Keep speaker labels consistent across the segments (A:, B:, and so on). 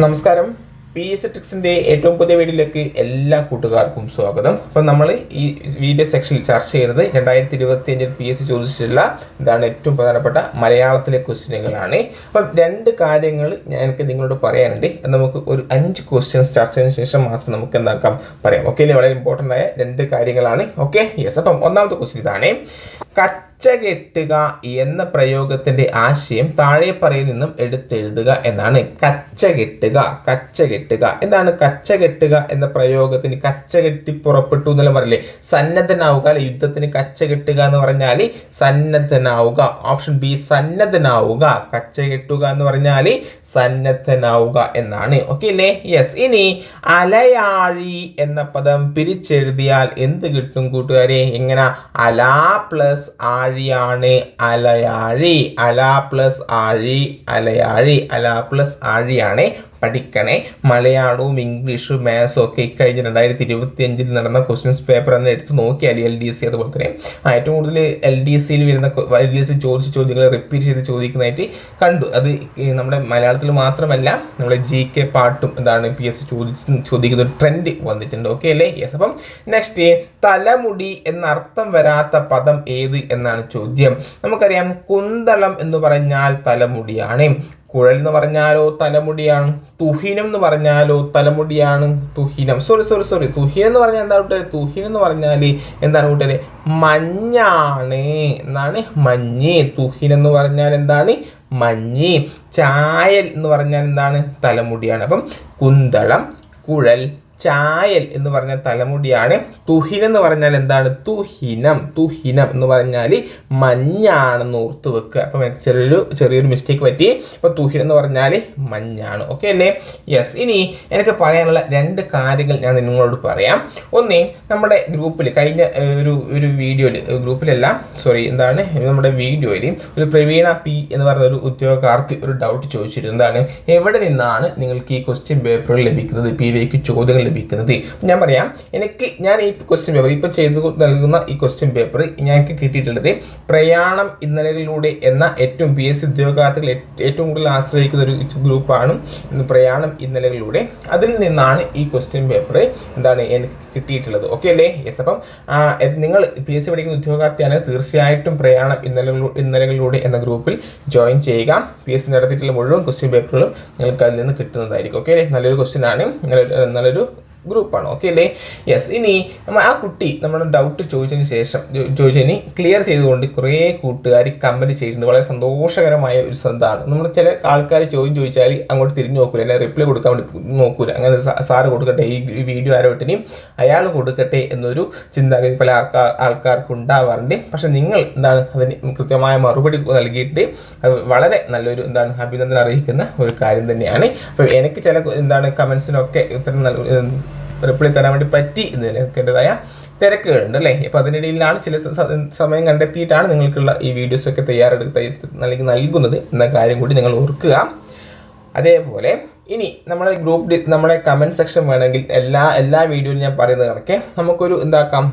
A: നമസ്കാരം. P S ട്രിക്സിന്റെ ഏറ്റവും പുതിയ വീഡിയോയിലേക്ക് എല്ലാ കൂട്ടുകാർക്കും സ്വാഗതം. അപ്പം നമ്മൾ ഈ വീഡിയോ സെക്ഷനിൽ ചർച്ച ചെയ്യുന്നത് രണ്ടായിരത്തി ഇരുപത്തി അഞ്ചിൽ പി എസ് സി ചോദിച്ചിട്ടുള്ള ഇതാണ് ഏറ്റവും പ്രധാനപ്പെട്ട മലയാളത്തിലെ ക്വസ്റ്റ്യനുകളാണ്. അപ്പം രണ്ട് കാര്യങ്ങൾ ഞാൻ എനിക്ക് നിങ്ങളോട് പറയാനുണ്ട്. നമുക്ക് ഒരു അഞ്ച് ക്വസ്റ്റ്യൻസ് ചർച്ച ചെയ്തതിന് ശേഷം മാത്രം നമുക്ക് എന്താക്കാം പറയാം. ഓക്കെ വളരെ ഇമ്പോർട്ടന്റ് ആയ രണ്ട് കാര്യങ്ങളാണ്. ഓക്കെ യെസ് അപ്പം ഒന്നാമത്തെ ക്വസ്റ്റ്യൻ ഇതാണ്. കച്ചകെട്ടുക എന്ന പ്രയോഗത്തിന്റെ ആശയം താഴെ പറയിൽ നിന്നും എടുത്തെഴുതുക എന്നാണ്. കച്ചകെട്ടുക കച്ചകെട്ടുക. എന്താണ് കച്ചകെട്ടുക എന്ന പ്രയോഗത്തിന് കച്ചകെട്ടി പുറപ്പെട്ടു എന്നെല്ലാം പറയില്ലേ? സന്നദ്ധനാവുക അല്ലെ? യുദ്ധത്തിന് കച്ചകെട്ടുക എന്ന് പറഞ്ഞാൽ സന്നദ്ധനാവുക. Option B സന്നദ്ധനാവുക. കച്ചകെട്ടുക എന്ന് പറഞ്ഞാൽ സന്നദ്ധനാവുക എന്നാണ്. ഓക്കെ അല്ലേ? യെസ് ഇനി അലയാഴി എന്ന പദം പിരിച്ചെഴുതിയാൽ എന്ത് കിട്ടും കൂട്ടുകാരെ? എങ്ങനെ? അല പ്ലസ് ആഴിയാണ് അലയാഴി. അല പ്ലസ് ആഴി അലയാഴി. അല പ്ലസ് ആഴിയാണ് പഠിക്കണേ. മലയാളവും ഇംഗ്ലീഷും മാത്സും ഒക്കെ ഇക്കഴിഞ്ഞ് രണ്ടായിരത്തി ഇരുപത്തി അഞ്ചിൽ നടന്ന ക്വസ്റ്റ്യൻസ് പേപ്പർ എന്ന് എടുത്ത് നോക്കിയാൽ എൽ ഡി സി അതുപോലെ തന്നെ. ഏറ്റവും കൂടുതൽ എൽ ഡി സിയിൽ വരുന്ന എൽ ഡി സി ചോദിച്ച ചോദ്യങ്ങൾ റിപ്പീറ്റ് ചെയ്ത് ചോദിക്കുന്നതായിട്ട് കണ്ടു. അത് നമ്മുടെ മലയാളത്തിൽ മാത്രമല്ല നമ്മുടെ ജി കെ പാട്ടും എന്താണ് പി എസ് ചോദിച്ച് ചോദിക്കുന്ന ട്രെൻഡ് വന്നിട്ടുണ്ട്. ഓക്കെ അല്ലേ? യെസ് അപ്പം നെക്സ്റ്റ് തലമുടി എന്നർത്ഥം വരാത്ത പദം ഏത് എന്നാണ് ചോദ്യം. നമുക്കറിയാം കുന്തളം എന്ന് പറഞ്ഞാൽ തലമുടിയാണ്. കുഴൽ എന്ന് പറഞ്ഞാലോ തലമുടിയാണ് തുഹിനം എന്ന് പറഞ്ഞാലോ തലമുടിയാണ് തുഹിനം. സോറി സോറി സോറി തുഹിനം എന്ന് പറഞ്ഞാൽ എന്താണ് കൂട്ടരെ? തുഹിനം എന്ന് പറഞ്ഞാൽ എന്താണ് കൂട്ടരെ? മഞ്ഞാണ്. എന്നാണ് മഞ്ഞ്. തുഹിനം എന്ന് പറഞ്ഞാൽ എന്താണ്? മഞ്ഞ്. ചായൽ എന്ന് പറഞ്ഞാൽ എന്താണ്? തലമുടിയാണ്. അപ്പം കുന്തളം കുഴൽ ചായൽ എന്ന് പറഞ്ഞ തലമുടിയാണ് തുഹിൻ എന്ന് പറഞ്ഞാൽ എന്താണ്? തുഹിനം തുഹിനം എന്ന് പറഞ്ഞാൽ മഞ്ഞാണെന്ന് ഓർത്ത് വെക്കുക. അപ്പം ചെറിയൊരു ചെറിയൊരു മിസ്റ്റേക്ക് പറ്റി. അപ്പോൾ തുഹിൻ എന്ന് പറഞ്ഞാൽ മഞ്ഞാണ്. ഓക്കെ അല്ലേ? യെസ് ഇനി എനിക്ക് പറയാനുള്ള രണ്ട് കാര്യങ്ങൾ ഞാൻ നിങ്ങളോട് പറയാം. ഒന്നേ നമ്മുടെ ഗ്രൂപ്പിൽ കഴിഞ്ഞ ഒരു ഒരു വീഡിയോയിൽ ഗ്രൂപ്പിലല്ല സോറി എന്താണ്? നമ്മുടെ വീഡിയോയിൽ ഒരു പ്രവീണ പി എന്ന് പറഞ്ഞ ഒരു ഉദ്യോഗാർത്ഥി ഒരു ഡൗട്ട് ചോദിച്ചിരുന്നു. എന്താണ്? എവിടെ നിന്നാണ് നിങ്ങൾക്ക് ഈ ക്വസ്റ്റ്യൻ പേപ്പറുകൾ ലഭിക്കുന്നത്? പി വിക്ക് ചോദ്യങ്ങൾ ലഭിക്കുന്നത്. ഞാൻ പറയാം എനിക്ക് ഞാൻ ഈ ക്വസ്റ്റ്യൻ പേപ്പർ ഇപ്പം ചെയ്തു നൽകുന്ന ഈ ക്വസ്റ്റ്യൻ പേപ്പർ ഞങ്ങൾക്ക് കിട്ടിയിട്ടുള്ളത് പ്രയാണം ഇന്നലകളിലൂടെ എന്ന ഏറ്റവും പി എസ് സി ഉദ്യോഗാർത്ഥികൾ ഏറ്റവും കൂടുതൽ ആശ്രയിക്കുന്ന ഒരു ഗ്രൂപ്പാണ് പ്രയാണം ഇന്നലകളിലൂടെ അതിൽ നിന്നാണ് ഈ ക്വസ്റ്റ്യൻ പേപ്പർ എന്താണ് എനിക്ക് കിട്ടിയിട്ടുള്ളത്. ഓക്കെ അല്ലേ? യെസ് അപ്പം നിങ്ങൾ പി എസ് സി പഠിക്കുന്ന ഉദ്യോഗാർത്ഥിയാണ് തീർച്ചയായിട്ടും പ്രയാണം ഇന്നലെ ഇന്നലകളിലൂടെ എന്ന ഗ്രൂപ്പിൽ ജോയിൻ ചെയ്യുക. പി എസ് സി നടത്തിയിട്ടുള്ള മുഴുവൻ ക്വസ്റ്റ്യൻ പേപ്പറുകളും നിങ്ങൾക്ക് അതിൽ നിന്ന് കിട്ടുന്നതായിരിക്കും. ഓക്കെ നല്ലൊരു ക്വസ്റ്റ്യൻ ആണ്. നല്ലൊരു നല്ലൊരു ഗ്രൂപ്പാണ്. ഓക്കെ അല്ലേ യെസ് ഇനി നമ്മൾ ആ കുട്ടി നമ്മുടെ ഡൗട്ട് ചോദിച്ചതിന് ശേഷം ചോദിച്ചതിന് ക്ലിയർ ചെയ്തുകൊണ്ട് കുറേ കൂട്ടുകാർ കമന്റ് ചെയ്തിട്ടുണ്ട്. വളരെ സന്തോഷകരമായ ഒരു ഇതാണ്. നമ്മൾ ചില ആൾക്കാർ ചോദ്യം ചോദിച്ചാൽ അങ്ങോട്ട് തിരിഞ്ഞു നോക്കൂല. അല്ലെങ്കിൽ റിപ്ലൈ കൊടുക്കാൻ വേണ്ടി നോക്കൂല. അങ്ങനെ സാറ് കൊടുക്കട്ടെ ഈ വീഡിയോ ആരോ ഇട്ടിനും അയാൾ കൊടുക്കട്ടെ എന്നൊരു ചിന്താഗതി പല ആൾക്കാർ ആൾക്കാർക്ക് ഉണ്ടാവാറുണ്ട്. പക്ഷെ നിങ്ങൾ എന്താണ് അതിന് കൃത്യമായ മറുപടി നൽകിയിട്ട് അത് വളരെ നല്ലൊരു എന്താണ് അഭിനന്ദനം അറിയിക്കുന്ന ഒരു കാര്യം തന്നെയാണ്. അപ്പോൾ എനിക്ക് ചില എന്താണ് കമൻസിനൊക്കെ ഉത്തരം നൽ റിപ്ലൈ തരാൻ വേണ്ടി പറ്റി എന്ന് എനിക്ക് എന്റെതായ തിരക്കുകളുണ്ട് അല്ലേ അപ്പോൾ അതിനിടയിലാണ് ചില സമയം കണ്ടെത്തിയിട്ടാണ് നിങ്ങൾക്കുള്ള ഈ വീഡിയോസൊക്കെ തയ്യാറെടുത്ത് അല്ലെങ്കിൽ നൽകി നൽകുന്നത് എന്ന കാര്യം കൂടി നിങ്ങൾ ഓർക്കുക. അതേപോലെ ഇനി നമ്മുടെ ഗ്രൂപ്പ് നമ്മുടെ കമന്റ് സെക്ഷൻ വേണമെങ്കിൽ എല്ലാ എല്ലാ വീഡിയോയിലും ഞാൻ പറയുന്നത് കണക്കെ. നമുക്കൊരു എന്താക്കാം?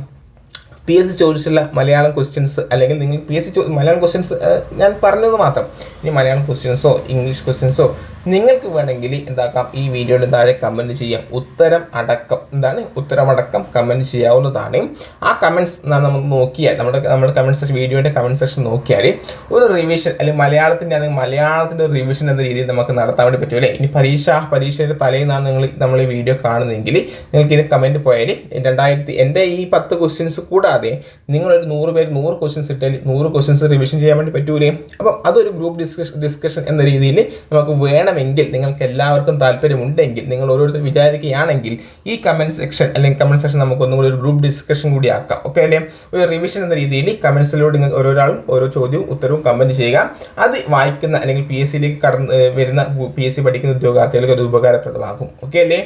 A: പി എസ് സി ചോദിച്ചുള്ള മലയാളം ക്വസ്റ്റ്യൻസ് അല്ലെങ്കിൽ നിങ്ങൾ P S C Malayalam questions ഞാൻ പറഞ്ഞത് മാത്രം. ഇനി മലയാളം ക്വസ്റ്റ്യൻസോ ഇംഗ്ലീഷ് ക്വസ്റ്റ്യൻസോ നിങ്ങൾക്ക് വേണമെങ്കിൽ എന്താക്കാം ഈ വീഡിയോയുടെ താഴെ കമന്റ് ചെയ്യാം. ഉത്തരം അടക്കം എന്താണ്? ഉത്തരമടക്കം കമന്റ് ചെയ്യാവുന്നതാണ്. ആ കമന്റ്സ് നമ്മൾ നോക്കിയാൽ നമ്മുടെ നമ്മുടെ കമന്റ് സെക്ഷൻ വീഡിയോയുടെ കമന്റ് സെക്ഷൻ നോക്കിയാൽ ഒരു റിവിഷൻ അല്ലെങ്കിൽ മലയാളത്തിന്റെ ആണെങ്കിൽ മലയാളത്തിന്റെ റിവിഷൻ എന്ന രീതിയിൽ നമുക്ക് നടത്താൻ വേണ്ടി പറ്റും അല്ലേ? ഇനി പരീക്ഷ പരീക്ഷയുടെ തലേന്നാണ് നിങ്ങൾ നമ്മൾ ഈ വീഡിയോ കാണുന്നതെങ്കിൽ നിങ്ങൾക്ക് ഇതിന് കമന്റ് പോയാൽ രണ്ടായിരത്തി എന്റെ ഈ പത്ത് ക്വസ്റ്റ്യൻസ് കൂടാതെ നിങ്ങളൊരു നൂറ് പേര് നൂറ് ക്വസ്റ്റ്യൻസ് ഇട്ടാൽ നൂറ് ക്വസ്റ്റ്യൻസ് റിവിഷൻ ചെയ്യാൻ വേണ്ടി പറ്റൂലേ? അപ്പം അതൊരു ഗ്രൂപ്പ് ഡിസ്കഷൻ ഡിസ്കഷൻ എന്ന രീതിയിൽ നമുക്ക് വേണമെങ്കിൽ നിങ്ങൾക്ക് എല്ലാവർക്കും താല്പര്യമുണ്ടെങ്കിൽ നിങ്ങൾ ഓരോരുത്തർ വിചാരിക്കുകയാണെങ്കിൽ ഈ കമന്റ് സെക്ഷൻ അല്ലെങ്കിൽ കമന്റ് സെക്ഷൻ നമുക്ക് ഒന്നും കൂടി ഒരു ഗ്രൂപ്പ് ഡിസ്കഷൻ കൂടി ആക്കാം. ഓക്കെ അല്ലേ? ഒരു റിവിഷൻ എന്ന രീതിയിൽ കമൻസിലൂടെ നിങ്ങൾ ഓരോരാളും ഓരോ ചോദ്യവും ഉത്തരവും കമന്റ് ചെയ്യുക. അത് വായിക്കുന്ന അല്ലെങ്കിൽ പി എസ് സിയിലേക്ക് കടന്ന് വരുന്ന പി എസ് സി പഠിക്കുന്ന ഉദ്യോഗാർത്ഥികൾക്ക് അത് ഉപകാരപ്രദമാകും. ഓക്കെ അല്ലേ?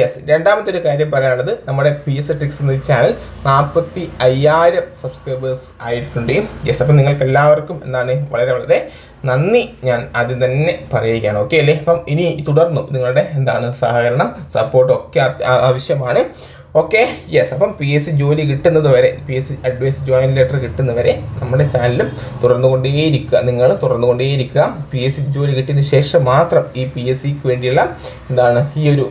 A: യെസ് രണ്ടാമത്തെ ഒരു കാര്യം പറയാനുള്ളത് നമ്മുടെ പി എസ് ട്രിക്സ് എന്ന ചാനൽ നാൽപ്പത്തി അയ്യായിരം സബ്സ്ക്രൈബേഴ്സ് ആയിട്ടുണ്ട്. യെസ് അപ്പം നിങ്ങൾക്ക് എല്ലാവർക്കും എന്താണ് വളരെ വളരെ നന്ദി. ഞാൻ ആദ്യം തന്നെ പറയുകയാണ്. ഓക്കെ അല്ലേ? അപ്പം ഇനി തുടർന്നും നിങ്ങളുടെ എന്താണ് സഹകരണം സപ്പോർട്ടും ഒക്കെ ആവശ്യമാണ്. ഓക്കെ യെസ് അപ്പം പി എസ് സി ജോലി കിട്ടുന്നത് വരെ P S C advice join letter കിട്ടുന്നവരെ നമ്മുടെ ചാനലും തുറന്നുകൊണ്ടേയിരിക്കുക. നിങ്ങൾ തുറന്നുകൊണ്ടേയിരിക്കുക. പി എസ് സി ജോലി കിട്ടിയതിന് ശേഷം മാത്രം ഈ പി എസ് സിക്ക് വേണ്ടിയുള്ള എന്താണ് ഈ ഒരു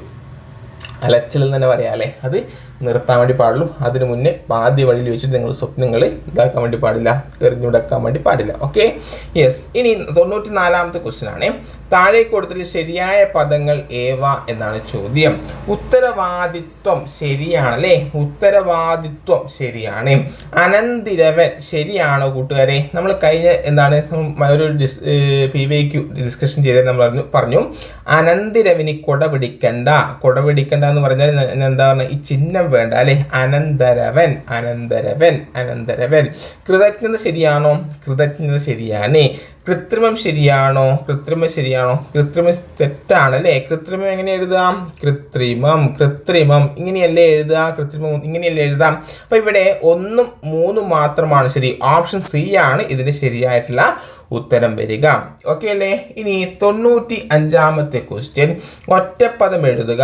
A: അലച്ചിൽ തന്നെ പറയാം അല്ലേ? അത് നിർത്താൻ വേണ്ടി പാടുള്ളൂ. അതിനു മുന്നേ ആദ്യ വഴിയിൽ വെച്ചിട്ട് നിങ്ങൾ സ്വപ്നങ്ങൾ ഇതാക്കാൻ വേണ്ടി പാടില്ല. എറിഞ്ഞുടക്കാൻ വേണ്ടി പാടില്ല. ഓക്കെ യെസ് ഇനി തൊണ്ണൂറ്റി നാലാമത്തെ ക്വസ്റ്റ്യൻ ആണ്. താഴെ കൊടുത്തിട്ട് ശരിയായ പദങ്ങൾ ഏവ എന്നാണ് ചോദ്യം. ഉത്തരവാദിത്വം ശരിയാണ് അല്ലേ ഉത്തരവാദിത്വം ശരിയാണ്. അനന്തിരവൻ ശരിയാണോ കൂട്ടുകാരെ? നമ്മൾ കഴിഞ്ഞ എന്താണ് ഒരു ഡിസ് പി വൈ ക്യു ഡിസ്കഷൻ ചെയ്തത് നമ്മൾ പറഞ്ഞു. അനന്തിരവന് കൊട പിടിക്കണ്ട. കൊട പിടിക്കണ്ട എന്ന് പറഞ്ഞാൽ എന്താ പറഞ്ഞ ഈ ചിഹ്നം വേണ്ട അല്ലെ? അനന്തരവൻ അനന്തരവൻ അനന്തരവൻ. കൃതജ്ഞത ശരിയാണോ? കൃതജ്ഞത ശരിയാണ്. കൃത്രിമം ശരിയാണോ? കൃത്രിമം ശരിയാണോ? കൃത്രിമം തെറ്റാണ് അല്ലേ കൃത്രിമം എങ്ങനെ എഴുതാം? കൃത്രിമം കൃത്രിമം. ഇങ്ങനെയല്ലേ എഴുതാം? കൃത്രിമം ഇങ്ങനെയല്ലേ എഴുതാം? അപ്പൊ ഇവിടെ ഒന്നും മൂന്നും മാത്രമാണ് ശരി. ഓപ്ഷൻ സി ആണ് ഇതിന് ശരിയായിട്ടുള്ള ഉത്തരം വരിക. ഓക്കെ അല്ലേ? ഇനി തൊണ്ണൂറ്റി അഞ്ചാമത്തെ ക്വസ്റ്റ്യൻ ഒറ്റപ്പദം എഴുതുക.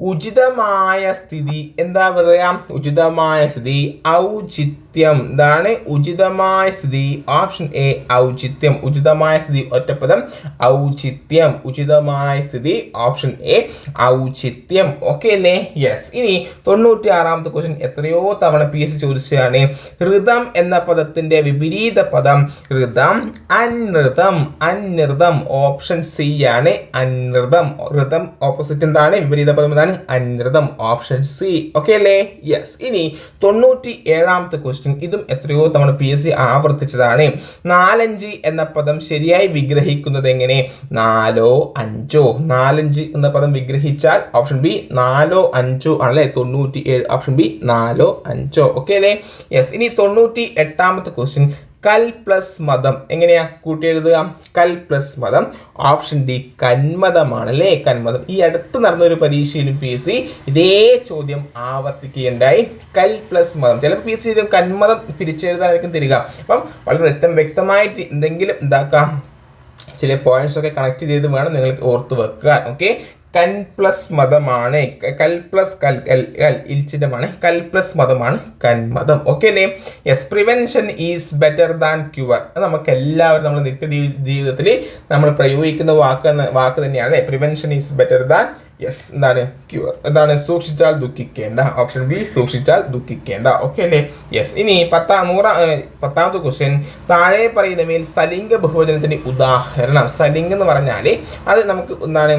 A: ഉചിതമായ സ്ഥിതി എന്താ പറയാ? ഉചിതമായ സ്ഥിതി ഔചിത്യം. എന്താണ് ഉചിതമായ സ്ഥിതി. ഓപ്ഷൻ എ ഔചിത്യം. ഉചിതമായ സ്ഥിതി ഒറ്റപ്പദം. ഔചിത്യം. ഉചിതമായ സ്ഥിതി ഓപ്ഷൻ എ ഔചിത്യം. ഓക്കെ അല്ലേ? യെസ് ഇനി തൊണ്ണൂറ്റി ആറാമത്തെ ക്വസ്റ്റ്യൻ എത്രയോ തവണ പി എസ് ചോദിച്ചതാണ്. ഋതം എന്ന പദത്തിന്റെ വിപരീത പദം ഋതം അനൃതം. അനൃതം. ഓപ്ഷൻ സി ആണ് അനൃതം. ഋതം ഓപ്പോസിറ്റ് എന്താണ്? വിപരീത പദം എന്താണ്? അനൃതം. ഓപ്ഷൻ സി ഓക്കെ അല്ലേ? യെസ് ഇനി തൊണ്ണൂറ്റി ഏഴാമത്തെ ക്വസ്റ്റ്യൻ ഇതും എത്രയോ തവണ പി എസ് സി ആവർത്തിച്ചതാണ്. നാലഞ്ച് എന്ന പദം ശരിയായി വിഗ്രഹിക്കുന്നത് എങ്ങനെ? നാലോ അഞ്ചോ? നാലഞ്ച് എന്ന പദം വിഗ്രഹിച്ചാൽ ഓപ്ഷൻ ബി നാലോ അഞ്ചോ ആണല്ലേ? തൊണ്ണൂറ്റി ഏഴ് ഓപ്ഷൻ ബി നാലോ അഞ്ചോ. ഓക്കെ അല്ലേ? യെസ് ഇനി തൊണ്ണൂറ്റി എട്ടാമത്തെ ക്വസ്റ്റ്യൻ കൽ പ്ലസ് മതം എങ്ങനെയാ കൂട്ടി എഴുതുക? കൽ പ്ലസ് മതം. ഓപ്ഷൻ ഡി കന്മതമാണ് അല്ലേ കന്മതം. ഈ അടുത്ത് നടന്ന ഒരു പരീക്ഷയിലും പി എസ് സി ഇതേ ചോദ്യം ആവർത്തിക്കുകയുണ്ടായി. കൽ പ്ലസ് മതം. ചിലപ്പോൾ പി എസ് സി കന്മതം പിരിച്ചെഴുതാനായിരിക്കും തരിക. അപ്പം വളരെ വ്യക്തം വ്യക്തമായിട്ട് എന്തെങ്കിലും എന്താക്കാം? ചില പോയിന്റ്സ് ഒക്കെ കണക്ട് ചെയ്ത് വേണം നിങ്ങൾക്ക് ഓർത്ത് വെക്കുക ഓക്കെ കൻ പ്ലസ് മതമാണ്. കൽ പ്ലസ് കൽ കൽ കൽ ഇൽച്ചിതമാണ് കൽ പ്ലസ് മതമാണ് കന്മതം ഓക്കെ അല്ലേ? Yes prevention is better than cure അത് നമുക്ക് എല്ലാവരും നമ്മൾ നിത്യ ജീവിതത്തിൽ നമ്മൾ പ്രയോഗിക്കുന്ന വാക്ക് വാക്ക് തന്നെയാണ് അല്ലേ? Prevention is better than yes എന്താണ്? ക്യൂർ എന്താണ്? സൂക്ഷിച്ചാൽ ദുഃഖിക്കേണ്ട. ഓപ്ഷൻ ബി സൂക്ഷിച്ചാൽ ദുഃഖിക്കേണ്ട. ഓക്കെ അല്ലേ? യെസ് ഇനി പത്താം നൂറാം പത്താമത്തെ ക്വസ്റ്റ്യൻ താഴെ പറയുന്നവയിൽ സലിംഗ ബഹുവചനത്തിന്റെ ഉദാഹരണം. സലിംഗ് എന്ന് പറഞ്ഞാൽ അത് നമുക്ക് എന്താണ്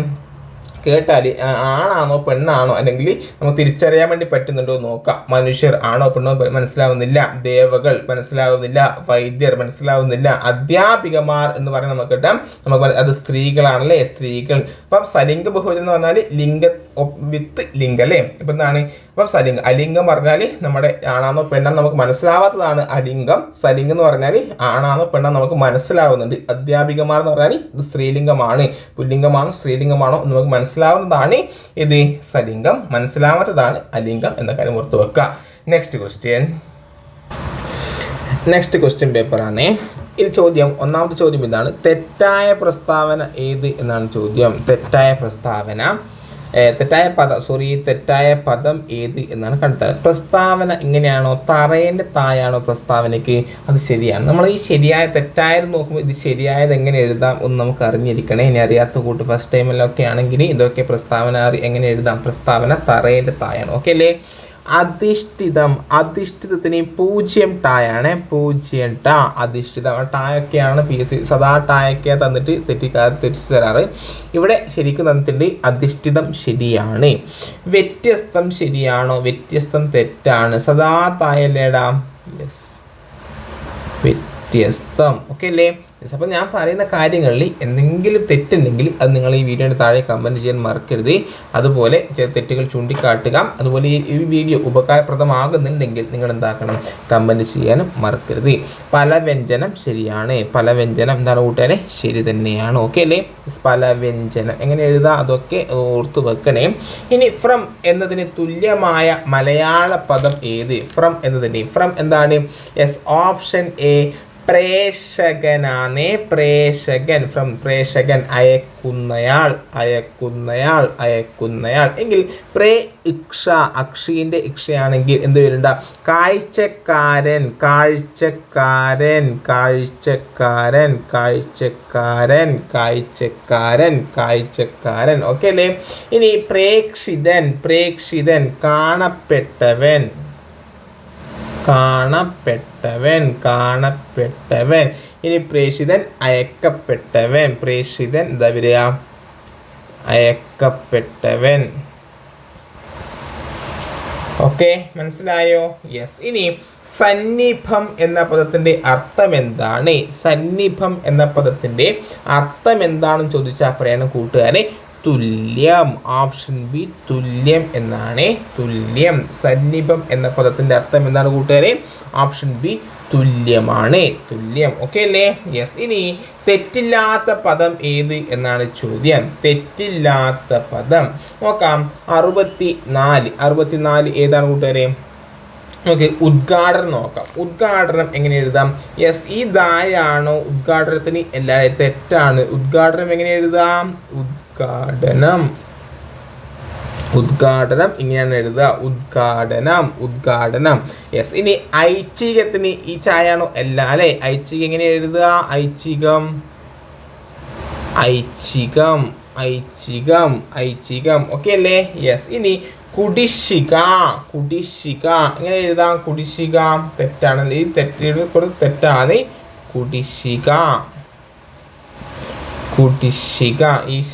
A: കേട്ടാൽ ആണാണോ പെണ്ണാണോ അല്ലെങ്കിൽ നമുക്ക് തിരിച്ചറിയാൻ വേണ്ടി പറ്റുന്നുണ്ടോ നോക്കാം. മനുഷ്യർ ആണോ പെണ്ണോ മനസ്സിലാവുന്നില്ല. ദേവകൾ മനസ്സിലാവുന്നില്ല. വൈദ്യർ മനസ്സിലാവുന്നില്ല. അധ്യാപികമാർ എന്ന് പറഞ്ഞാൽ നമുക്ക് കിട്ടാം. നമുക്ക് അത് സ്ത്രീകളാണല്ലേ? സ്ത്രീകൾ. അപ്പം സലിംഗ ബഹുവചനം എന്ന് പറഞ്ഞാൽ ലിംഗ വിത്ത് ലിംഗ അല്ലേ? ഇപ്പം എന്താണ്? അപ്പം സലിംഗം അലിംഗം പറഞ്ഞാൽ നമ്മുടെ ആണാണോ പെണ്ണാണോ നമുക്ക് മനസ്സിലാവാത്തതാണ് അലിംഗം. സലിംഗം എന്ന് പറഞ്ഞാൽ ആണാണോ പെണ്ണാണോ നമുക്ക് മനസ്സിലാവുന്നുണ്ട്. അധ്യാപികമാർ എന്ന് പറഞ്ഞാൽ ഇത് സ്ത്രീലിംഗമാണ്. പുല്ലിംഗമാണോ സ്ത്രീലിംഗമാണോ നമുക്ക് മനസ്സിലാവുന്നതാണ്. ഇത് സലിംഗം മനസ്സിലാവാത്തതാണ് അലിംഗം എന്ന കാര്യം ഓർത്ത് വെക്കുക നെക്സ്റ്റ് ക്വസ്റ്റ്യൻ നെക്സ്റ്റ് ക്വസ്റ്റ്യൻ പേപ്പറാണ് ഇത് ചോദ്യം ഒന്നാമത്തെ ചോദ്യം ഇതാണ്. തെറ്റായ പ്രസ്താവന ഏത് എന്നാണ് ചോദ്യം. തെറ്റായ പ്രസ്താവന തെറ്റായ പദം സോറി തെറ്റായ പദം ഏത് എന്നാണ് കണ്ടെത്തുക. പ്രസ്താവന ഇങ്ങനെയാണോ? തറേന്റെ തായാണോ പ്രസ്താവനയ്ക്ക്? അത് ശരിയാണ്. നമ്മൾ ഈ ശരിയായ തെറ്റായത് നോക്കുമ്പോൾ ഇത് ശരിയായത് എങ്ങനെ എഴുതാം എന്ന് നമുക്ക് അറിഞ്ഞിരിക്കണേ. ഇനി അറിയാത്ത കൂട്ട് ഫസ്റ്റ് ടൈമിലൊക്കെ ആണെങ്കിൽ ഇതൊക്കെ പ്രസ്താവന എങ്ങനെ എഴുതാം? പ്രസ്താവന തറേന്റെ തായാണ് ഓക്കെ അല്ലേ? അധിഷ്ഠിതം. അധിഷ്ഠിതത്തിന് പൂജ്യം ടായാണ്. പൂജ്യം ടാ. അധിഷ്ഠിതം. ടായൊക്കെയാണ് പി എസ് സി സദാ ടായൊക്കെ തന്നിട്ട് തെറ്റിക്കാതെ തെറ്റിച്ച് തരാറ്. ഇവിടെ ശരിക്കും തന്നിട്ടുണ്ട് അധിഷ്ഠിതം ശരിയാണ്. വ്യത്യസ്തം ശരിയാണോ? വ്യത്യസ്തം തെറ്റാണ്. സദാ തായല്ലേടാ യെസ് വ്യത്യസ്തം. ഓക്കെ അല്ലേ? അപ്പോൾ ഞാൻ പറയുന്ന കാര്യങ്ങളിൽ എന്തെങ്കിലും തെറ്റുണ്ടെങ്കിൽ അത് നിങ്ങൾ ഈ വീഡിയോയുടെ താഴെ കമന്റ് ചെയ്യാൻ മറക്കരുത്. അതുപോലെ തെറ്റുകൾ ചൂണ്ടിക്കാട്ടുക. അതുപോലെ ഈ വീഡിയോ ഉപകാരപ്രദമാകുന്നുണ്ടെങ്കിൽ നിങ്ങൾ എന്താക്കണം? കമന്റ് ചെയ്യാനും മറക്കരുത്. പല വ്യഞ്ജനം ശരിയാണ്. പല വ്യഞ്ജനം എന്താണ് കൂട്ടുകാരെ? ശരി തന്നെയാണ്. ഓക്കെ അല്ലേ? പല വ്യഞ്ജനം എങ്ങനെ എഴുതാം അതൊക്കെ ഓർത്തു വെക്കണേ. ഇനി ഫ്രം എന്നതിന് തുല്യമായ മലയാള പദം ഏത്? ഫ്രം എന്നതിന്. ഫ്രം എന്താണ്? എസ് ഓപ്ഷൻ എ പ്രേക്ഷകനാണ് പ്രേഷകൻ ഫ്രം പ്രേഷകൻ അയക്കുന്നയാൾ അയക്കുന്നയാൾ അയക്കുന്നയാൾ. എങ്കിൽ പ്രേ ഇക്ഷ അക്ഷീന്റെ ഇക്ഷയാണെങ്കിൽ എന്ത് വരുന്നുണ്ട കാഴ്ചക്കാരൻ കാഴ്ചക്കാരൻ കാഴ്ചക്കാരൻ കാഴ്ചക്കാരൻ കാഴ്ചക്കാരൻ കാഴ്ചക്കാരൻ. ഓക്കെ അല്ലേ? ഇനി പ്രേക്ഷിതൻ പ്രേക്ഷിതൻ കാണപ്പെട്ടവൻ. കാണപ്പെട്ടവൻ കാണപ്പെട്ടവൻ. ഇനി പ്രേഷിതൻ അയക്കപ്പെട്ടവൻ. പ്രേഷിതൻ എന്താ വരിക? അയക്കപ്പെട്ടവൻ. ഓക്കെ മനസ്സിലായോ? യെസ് ഇനി സന്നിഭം എന്ന പദത്തിന്റെ അർത്ഥം എന്താണ്? സന്നിഭം എന്ന പദത്തിന്റെ അർത്ഥം എന്താണെന്ന് ചോദിച്ചാൽ പറയണം കൂട്ടുകാരെ തുല്യം. ഓപ്ഷൻ ബി തുല്യം എന്നാണ്. തുല്യം. സന്നിപം എന്ന പദത്തിന്റെ അർത്ഥം എന്താണ് കൂട്ടുകാരെ? ഓപ്ഷൻ ബി തുല്യമാണ്. തുല്യം. ഓക്കെ അല്ലേ? യെസ് ഇനി തെറ്റില്ലാത്ത പദം ഏത് എന്നാണ് ചോദ്യം. തെറ്റില്ലാത്ത പദം. നോക്കാം. അറുപത്തി നാല് അറുപത്തി നാല് ഏതാണ് കൂട്ടുകാരെ? നമുക്ക് ഉദ്ഘാടനം നോക്കാം. ഉദ്ഘാടനം എങ്ങനെ എഴുതാം? യെസ് ഈ ദായാണോ ഉദ്ഘാടനത്തിന്? എല്ലാവരും തെറ്റാണ്. ഉദ്ഘാടനം എങ്ങനെ എഴുതാം? ഉദ്ഘാടനം. ഉദ്ഘാടനം ഇങ്ങനെയാണ് എഴുതുക. ഉദ്ഘാടനം ഉദ്ഘാടനം. യെസ് ഇനി ഐച്ഛികത്തിന് ഈ ചായാണോ അല്ല അല്ലെ? ഐച്ഛികം എങ്ങനെ എഴുതുക? ഐച്ഛികം. ഐച്ഛികം ഐച്ഛികം ഐച്ഛികം. ഓക്കെ അല്ലേ? യെസ് ഇനി കുടിശിക കുടിശിക എങ്ങനെ എഴുതാം? കുടിശിക തെറ്റാണ്. ഈ തെറ്റ് കൊടുത്ത് തെറ്റാണ്. കുടിശിക ഖ ഈശ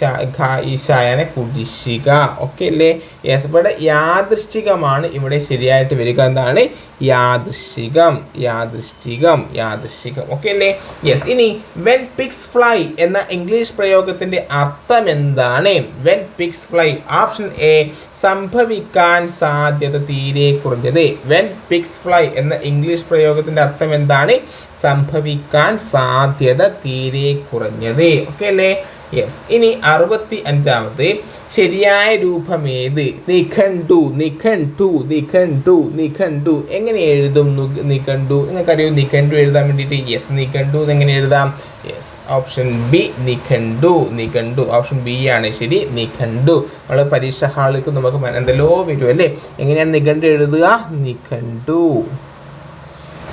A: ഈശായനെ കുടിശ്ശിക ഓക്കെ അല്ലേ യെസ് ഇവിടെ യാദൃശ്ചികമാണ്. ഇവിടെ ശരിയായിട്ട് വരിക എന്താണ്? യാദൃശ്ചികം യാദൃശ്ചികം യാദൃശ്ചികം. ഓക്കെ അല്ലേ? യെസ് ഇനി വെൻ പിക്സ് ഫ്ലൈ എന്ന ഇംഗ്ലീഷ് പ്രയോഗത്തിന്റെ അർത്ഥം എന്താണ്? When pigs fly option A സംഭവിക്കാൻ സാധ്യത തീരെ കുറഞ്ഞത്. വെൻ പിക്സ് ഫ്ലൈ എന്ന ഇംഗ്ലീഷ് പ്രയോഗത്തിന്റെ അർത്ഥം എന്താണ്? സംഭവിക്കാൻ സാധ്യത തീരെ കുറഞ്ഞത്. ഓക്കെ അല്ലേ? യെസ് ഇനി അറുപത്തി അഞ്ചാമത് ശരിയായ രൂപം ഏത് നിഖണ്ടു നിഖണ്ടു നിഖണ്ടു നിഖണ്ടു എങ്ങനെ എഴുതും നിഖണ്ടു നിങ്ങൾക്കറിയോ നിഖണ്ടു എഴുതാൻ വേണ്ടിയിട്ട് യെസ് നിഖണ്ടു എങ്ങനെ എഴുതാം? യെസ് ഓപ്ഷൻ ബി നിഖണ്ടു നിഖണ്ടു ഓപ്ഷൻ ബി ആണ് ശരി നിഖണ്ടു നമ്മൾ പരീക്ഷ ഹാളിലേക്ക് നമുക്ക് എന്തെല്ലോ വരും അല്ലേ? എങ്ങനെയാണ് നിഖണ്ടു എഴുതുക? നിഖണ്ടു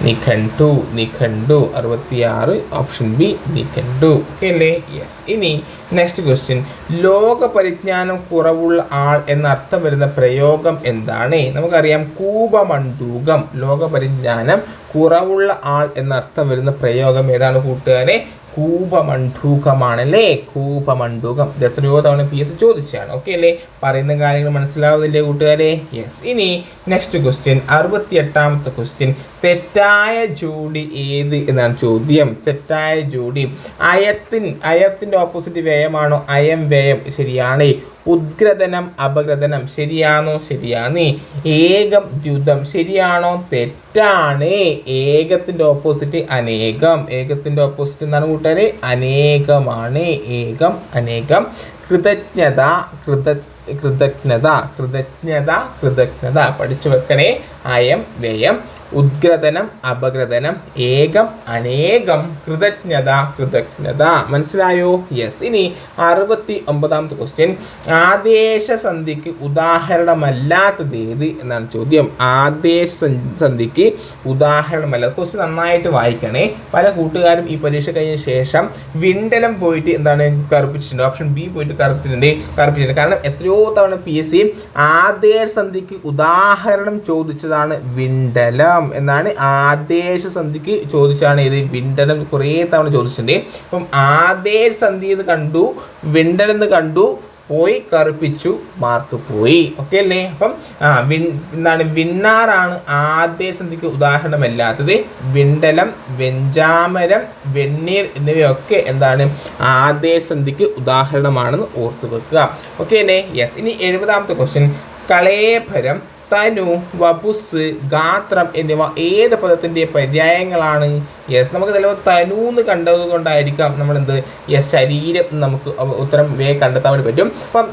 A: നിഘണ്ടു നിഘണ്ടു അറുപത്തിയാറ് ഓപ്ഷൻ ബി നിഘണ്ടു അല്ലേ? യെസ് ഇനി നെക്സ്റ്റ് ക്വസ്റ്റ്യൻ ലോക പരിജ്ഞാനം കുറവുള്ള ആൾ എന്ന അർത്ഥം വരുന്ന പ്രയോഗം എന്താണ്? നമുക്കറിയാം കൂപമണ്ഡൂകം. ലോക പരിജ്ഞാനം കുറവുള്ള ആൾ എന്ന അർത്ഥം വരുന്ന പ്രയോഗം ഏതാണ് കൂട്ടുകാരെ? കൂപമണ്ഡൂകമാണല്ലേ കൂപമണ്ഡൂകം. എത്രയോ തവണ പി എസ് ചോദിച്ചാണ്. ഓക്കെ അല്ലേ? പറയുന്ന കാര്യങ്ങൾ മനസ്സിലാവുന്നില്ലേ കൂട്ടുകാരെ? യെസ് ഇനി നെക്സ്റ്റ് ക്വസ്റ്റ്യൻ അറുപത്തി എട്ടാമത്തെ ക്വസ്റ്റ്യൻ തെറ്റായ ജോഡി ഏത് എന്നാണ് ചോദ്യം. തെറ്റായ ജോഡി. അയത്തിൻ അയത്തിന്റെ ഓപ്പോസിറ്റ് വ്യയമാണോ? അയം വ്യയം. ശരിയാണ്. ഉദ്ഗ്രഥനം അപഗ്രഥനം. ശരിയാണോ? ശരിയാണ്. ഏകം ദ്യുതം. ശരിയാണോ? തെറ്റാണ്. ഏകത്തിന്റെ ഓപ്പോസിറ്റ് അനേകം. ഏകത്തിന്റെ ഓപ്പോസിറ്റ് എന്താണ് കൂട്ടുകാർ അനേകമാണ്. ഏകം അനേകം. കൃതജ്ഞത കൃത കൃതജ്ഞത കൃതജ്ഞത കൃതജ്ഞത. പഠിച്ചു വെക്കണേ. അയം വ്യയം ഉദ്ഗ്രഥനം അപഗ്രഥനം ഏകം അനേകം. കൃതജ്ഞത കൃതജ്ഞത. മനസ്സിലായോ? യെസ് ഇനി അറുപത്തി ഒമ്പതാമത്തെ ക്വസ്റ്റ്യൻ ആദേശ സന്ധിക്ക് ഉദാഹരണമല്ലാത്തത് ഏത് എന്നാണ് ചോദ്യം. ആദേശ സന്ധി- സന്ധിക്ക് ഉദാഹരണമല്ല. ക്വസ്റ്റ്യൻ നന്നായിട്ട് വായിക്കണേ. പല കൂട്ടുകാരും ഈ പരീക്ഷ കഴിഞ്ഞ ശേഷം വിണ്ടലം പോയിട്ട് എന്താണ്? കറുപ്പിച്ചിട്ടുണ്ട്. ഓപ്ഷൻ ബി പോയിട്ട് കറുത്തിട്ടുണ്ട്. കറുപ്പിച്ചിട്ടുണ്ട്. കാരണം എത്രയോ തവണ പി എസ് സി ആദേശ സന്ധിക്ക് ഉദാഹരണം ചോദിച്ചതാണ് വിണ്ടലം എന്നാണ് ആദേശ സന്ധിക്ക് ചോദിച്ചാണ് ഇത്. വിണ്ടലം കുറേ തവണ ചോദിച്ചിട്ടുണ്ട്. അപ്പം ആദേശ സന്ധി എന്ന് കണ്ടു വിണ്ടലെന്ന് കണ്ടു പോയി കറുപ്പിച്ചു മാർക്ക് പോയി. ഓക്കെ അല്ലേ? അപ്പം ആ വിൻ എന്താണ് വിണ്ണാറാണ് ആദ്യ സന്ധിക്ക് ഉദാഹരണമല്ലാത്തത്. വിണ്ടലം വെഞ്ചാമരം വെണ്ണീർ എന്നിവയൊക്കെ എന്താണ് ആദ്യ സന്ധിക്ക് ഉദാഹരണമാണെന്ന് ഓർത്ത് വെക്കുക. ഓക്കെ അല്ലേ? യെസ് ഇനി എഴുപതാമത്തെ ക്വസ്റ്റ്യൻ കളേഭരം തനു വപുസ് ഗാത്രം എന്നിവ ഏത് പദത്തിന്റെ പര്യായങ്ങളാണ്? യെസ് നമുക്ക് ചിലപ്പോൾ തനു എന്ന് കണ്ടത് കൊണ്ടായിരിക്കാം നമ്മളെന്ത്? യെസ് ശരീരം നമുക്ക് ഉത്തരം വേ കണ്ടെത്താൻ വേണ്ടി പറ്റും. അപ്പം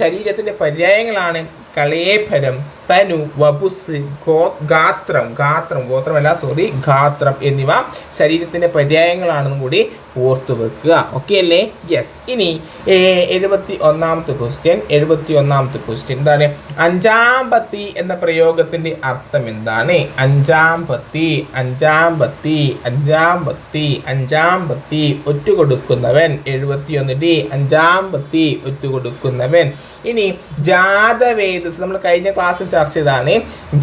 A: ശരീരത്തിന്റെ പര്യായങ്ങളാണ് കളേഫരം തനു വപുസ് ഗോ ഗാത്രം ഗാത്രം ഗോത്രമല്ല സോറി ഗാത്രം എന്നിവ ശരീരത്തിന്റെ പര്യായങ്ങളാണെന്നും കൂടി ഓർത്തു വെക്കുക ഓക്കെ അല്ലേ? യെസ് ഇനി എഴുപത്തി ഒന്നാമത്തെ ക്വസ്റ്റ്യൻ എഴുപത്തി ഒന്നാമത്തെ ക്വസ്റ്റ്യൻ എന്താണ്? അഞ്ചാം പത്തി എന്ന പ്രയോഗത്തിന്റെ അർത്ഥം എന്താണ്? അഞ്ചാം പത്തി അഞ്ചാം പത്തി അഞ്ചാം പത്തി അഞ്ചാം പത്തി ഒറ്റുകൊടുക്കുന്നവൻ. എഴുപത്തിയൊന്ന് ഡി അഞ്ചാം പത്തി ഒറ്റുകൊടുക്കുന്നവൻ. ഇനി ജാതവേദസ് നമ്മൾ കഴിഞ്ഞ ക്ലാസ്സിൽ ചർച്ച ചെയ്താണ്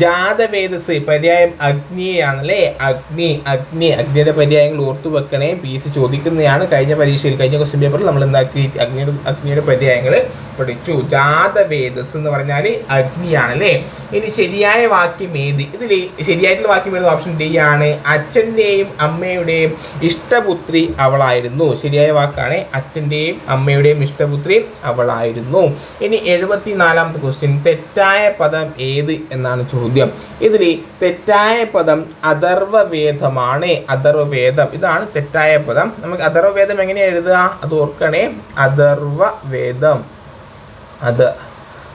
A: ജാതവേദസ് പര്യായം അഗ്നിയാണല്ലേ അഗ്നി അഗ്നി അഗ്നിയുടെ പര്യായങ്ങൾ ഓർത്തു വെക്കണേ പി സി ചോദിക്കുന്നതാണ് കഴിഞ്ഞ പരീക്ഷയിൽ കഴിഞ്ഞ ക്വസ്റ്റ്യൻ പേപ്പറിൽ നമ്മൾ എന്താക്കി അഗ്നിയുടെ അഗ്നിയുടെ പര്യായങ്ങൾ പഠിച്ചു. ജാതവേദസ് എന്ന് പറഞ്ഞാൽ അഗ്നിയാണല്ലേ? ഇനി ശരിയായ വാക്യം ഏത്? ഇതിൽ ശരിയായിട്ടുള്ള വാക്യം ഏത്? ഓപ്ഷൻ ഡി ആണ്. അച്ഛന്റെയും അമ്മയുടെയും ഇഷ്ടപുത്രി അവളായിരുന്നു. ശരിയായ വാക്കാണ് അച്ഛന്റെയും അമ്മയുടെയും ഇഷ്ടപുത്രി അവളായിരുന്നു. ഇനി എഴുപത്തി നാലാമത്തെ ക്വസ്റ്റ്യൻ തെറ്റായ പദം ഏത് എന്നാണ് ചോദ്യം. ഇതിൽ തെറ്റായ പദം അഥർവവേദമാണ്. അഥർവവേദം. ഇതാണ് തെറ്റായ പദം. നമുക്ക് അഥർവവേദം എങ്ങനെ എഴുതുക? അത് ഓർക്കണേ. അഥർവവേദം അത്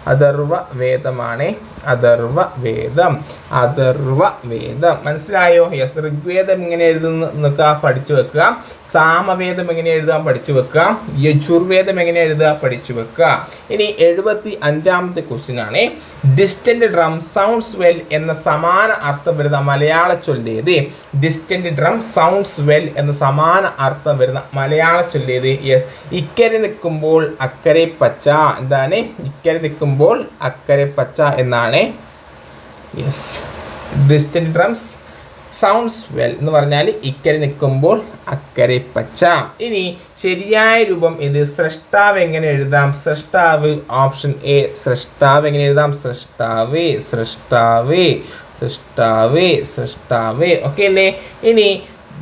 A: അഥർവവേദമാണ് വേദമാണ്. അഥർവവേദം അഥർവ വേദം. മനസ്സിലായോ? യെസ് ഋഗ്വേദം ഇങ്ങനെ എഴുതുന്ന നിൽക്കുക പഠിച്ചു വെക്കുക. സാമവേദം എങ്ങനെ എഴുതാൻ പഠിച്ചു വെക്കുക. യജുർവേദം എങ്ങനെ എഴുതുക പഠിച്ചു വെക്കുക. ഇനി എഴുപത്തി അഞ്ചാമത്തെ ക്വസ്റ്റ്യൻ ആണ്. ഡിസ്റ്റന്റ് ഡ്രം സൗണ്ട്സ് വെൽ എന്ന സമാന അർത്ഥം വരുന്ന മലയാള ചൊല്ലേത് ഡിസ്റ്റന്റ് ഡ്രം സൗണ്ട്സ് വെൽ എന്ന സമാന അർത്ഥം വരുന്ന മലയാള ചൊല്ലേത് യെസ് ഇക്കരെ നിൽക്കുമ്പോൾ അക്കരെ പച്ച. എന്താണ്? ഇക്കരെ നിൽക്കുമ്പോൾ അക്കരെ പച്ച എന്നാണ്. Yes distant drums sounds well എന്ന് പറഞ്ഞാൽ ഇക്കരെ നിൽക്കുമ്പോൾ അക്കരെ പച്ച. ഇനി ശരിയായ രൂപം ഇത് സൃഷ്ടാവ് എങ്ങനെ എഴുതാം? സൃഷ്ടാവ് ഓപ്ഷൻ എ സൃഷ്ടാവ് എങ്ങനെ എഴുതാം? സൃഷ്ടാവ് സൃഷ്ടാവ് സൃഷ്ടാവ് സൃഷ്ടാവ് ഓക്കെ അല്ലേ? ഇനി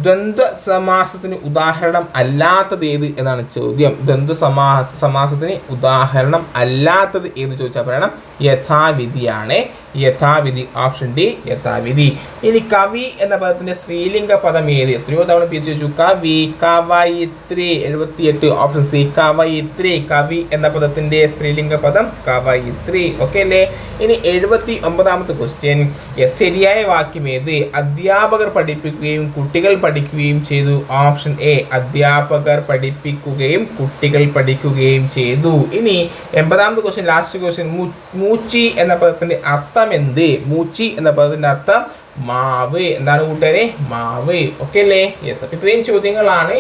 A: ദ്വന്ദ്വ സമാസത്തിന് ഉദാഹരണം അല്ലാത്തത് ഏത് എന്നാണ് ചോദ്യം. ദ്വന്ദ്വ സമാ സമാസത്തിന് ഉദാഹരണം അല്ലാത്തത് ഏത് ചോദിച്ചാൽ പറയണം? യഥാവിധിയാണ്. യഥാവിധി ഓപ്ഷൻ ഡി യഥാവിധി. ഇനി കവി എന്ന പദത്തിന്റെ സ്ത്രീലിംഗ പദം ഏത്? എത്രയോ തവണ പിരിച്ചു വെച്ചു. കവി കവയിത്രി എഴുപത്തിയെട്ട്. ഓപ്ഷൻ സി കവയിത്രി. കവി എന്ന പദത്തിന്റെ സ്ത്രീലിംഗ പദം കവയിത്രി. ഓക്കെ അല്ലേ? ഇനി എഴുപത്തി ഒമ്പതാമത്തെ ക്വസ്റ്റ്യൻ ശരിയായ വാക്യം ഏത്? അധ്യാപകർ പഠിപ്പിക്കുകയും കുട്ടികൾ പഠിക്കുകയും ചെയ്തു. ഓപ്ഷൻ എ അധ്യാപകർ പഠിപ്പിക്കുകയും കുട്ടികൾ പഠിക്കുകയും ചെയ്തു. ഇനി എൺപതാമത്തെ ക്വസ്റ്റ്യൻ ലാസ്റ്റ് ക്വസ്റ്റ്യൻ മൂച്ചി എന്ന പദത്തിന്റെ അർത്ഥം എന്ത്? മൂച്ചി എന്ന പദത്തിന്റെ അർത്ഥം മാവ്. എന്താണ് കൂട്ടുകാരെ? മാവ്. ഓക്കെ അല്ലേ? യെസ് അപ്പം ഇത്രയും ചോദ്യങ്ങളാണ്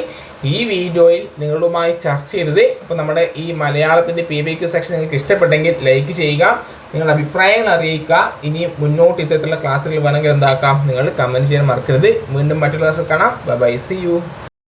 A: ഈ വീഡിയോയിൽ നിങ്ങളുമായി ചർച്ച ചെയ്തത്. അപ്പോൾ നമ്മുടെ ഈ മലയാളത്തിന്റെ പി ബി ക്യു സെക്ഷൻ നിങ്ങൾക്ക് ഇഷ്ടപ്പെട്ടെങ്കിൽ ലൈക്ക് ചെയ്യുക. നിങ്ങളുടെ അഭിപ്രായങ്ങൾ അറിയിക്കുക. ഇനി മുന്നോട്ട് ഇത്തരത്തിലുള്ള ക്ലാസ്സുകൾ വേണമെങ്കിൽ എന്താക്കാം? നിങ്ങൾ കമന്റ് ചെയ്യാൻ മറക്കരുത്. വീണ്ടും മറ്റുള്ള ക്ലാസ്സിൽ കാണാം. By C U